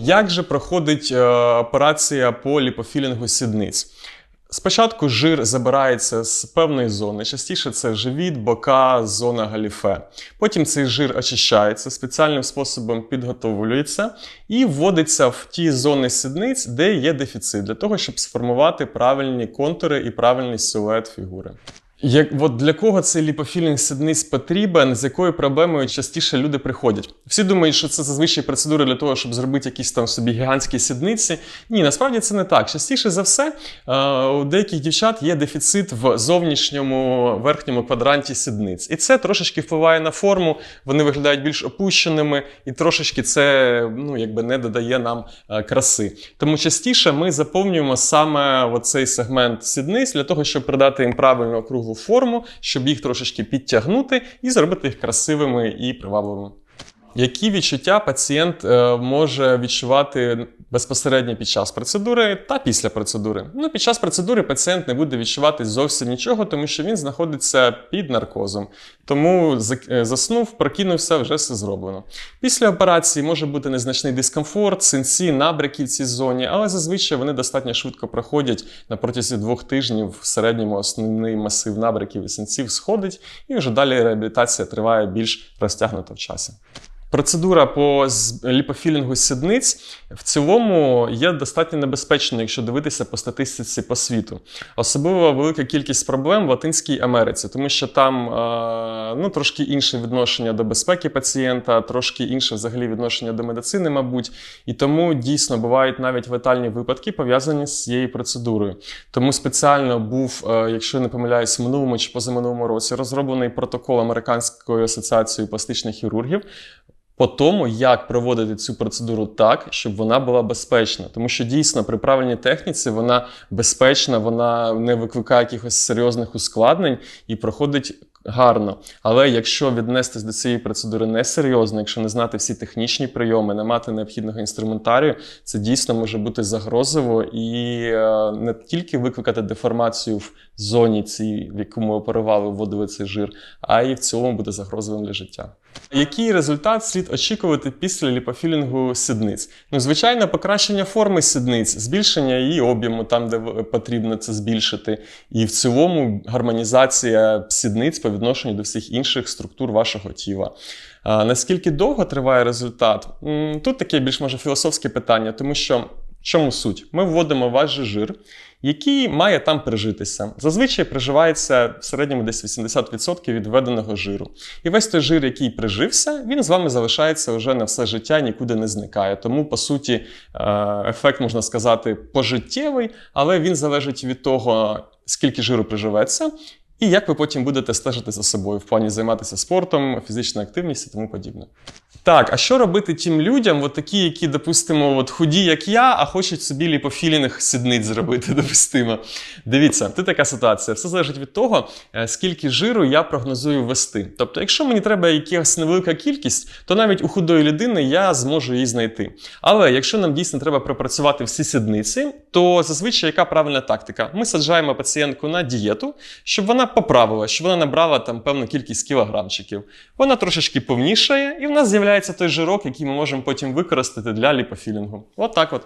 Як же проходить е, операція по ліпофілінгу сідниць? Спочатку жир забирається з певної зони, частіше це живіт, бока, зона галіфе. Потім цей жир очищається, спеціальним способом підготовлюється і вводиться в ті зони сідниць, де є дефіцит, для того, щоб сформувати правильні контури і правильний силует фігури. Як от для кого цей ліпофілінг сідниць потрібен, з якою проблемою частіше люди приходять? Всі думають, що це зазвичай процедури для того, щоб зробити якісь там собі гігантські сідниці. Ні, насправді це не так. Частіше за все, е, у деяких дівчат є дефіцит в зовнішньому верхньому квадранті сідниць. І це трошечки впливає на форму, вони виглядають більш опущеними, і трошечки це ну, якби не додає нам е, краси. Тому частіше ми заповнюємо саме оцей сегмент сідниць для того, щоб придати їм правильну округлу форму, щоб їх трошечки підтягнути і зробити їх красивими і привабливими. Які відчуття пацієнт е, може відчувати безпосередньо під час процедури та після процедури? Ну, під час процедури пацієнт не буде відчувати зовсім нічого, тому що він знаходиться під наркозом. Тому е, заснув, прокинувся, вже все зроблено. Після операції може бути незначний дискомфорт, синці, набряки в цій зоні, але зазвичай вони достатньо швидко проходять на протязі двох тижнів. В середньому основний масив набряків і синців сходить, і вже далі реабілітація триває більш розтягнуто в часі. Процедура по ліпофілінгу сідниць в цілому є достатньо небезпечною, якщо дивитися по статистиці по світу. Особливо велика кількість проблем в Латинській Америці, тому що там е, ну, трошки інше відношення до безпеки пацієнта, трошки інше взагалі відношення до медицини, мабуть. І тому дійсно бувають навіть летальні випадки, пов'язані з цією процедурою. Тому спеціально був, е, якщо я не помиляюсь, в минулому чи позаминулому році розроблений протокол Американської асоціації пластичних хірургів по тому, як проводити цю процедуру так, щоб вона була безпечна. Тому що дійсно при правильній техніці вона безпечна, вона не викликає якихось серйозних ускладнень і проходить гарно. Але якщо віднестись до цієї процедури несерйозно, якщо не знати всі технічні прийоми, не мати необхідного інструментарію, це дійсно може бути загрозово і е, не тільки викликати деформацію в зоні, цій, в яку ми оперували, вводили цей жир, а й в цілому буде загрозливим для життя. Який результат слід очікувати після ліпофілінгу сідниць? Ну, звичайно, покращення форми сідниць, збільшення її об'єму там, де потрібно це збільшити, і в цілому гармонізація сідниць відношенню до всіх інших структур вашого тіла. Наскільки довго триває результат? Тут таке більш може філософське питання, тому що в чому суть? Ми вводимо ваш жир, який має там прижитися. Зазвичай приживається в середньому десь 80% від введеного жиру. І весь той жир, який прижився, він з вами залишається вже на все життя, нікуди не зникає. Тому, по суті, е, ефект можна сказати пожиттєвий, але він залежить від того, скільки жиру приживеться. І як ви потім будете стежити за собою в плані займатися спортом, фізичною активністю і тому подібне. Так, а що робити тим людям, от такі, які, допустимо, от худі, як я, а хочуть собі ліпофілінг сідниць зробити, допустимо. Дивіться, тут така ситуація. Все залежить від того, е, скільки жиру я прогнозую ввести. Тобто, якщо мені треба якась невелика кількість, то навіть у худої людини я зможу її знайти. Але якщо нам дійсно треба пропрацювати всі сідниці, то зазвичай яка правильна тактика? Ми саджаємо пацієнтку на дієту, щоб вона поправила, що вона набрала там певну кількість кілограмчиків. Вона трошечки повнішає, і в нас з'являється той жирок, який ми можемо потім використати для ліпофілінгу. От так от.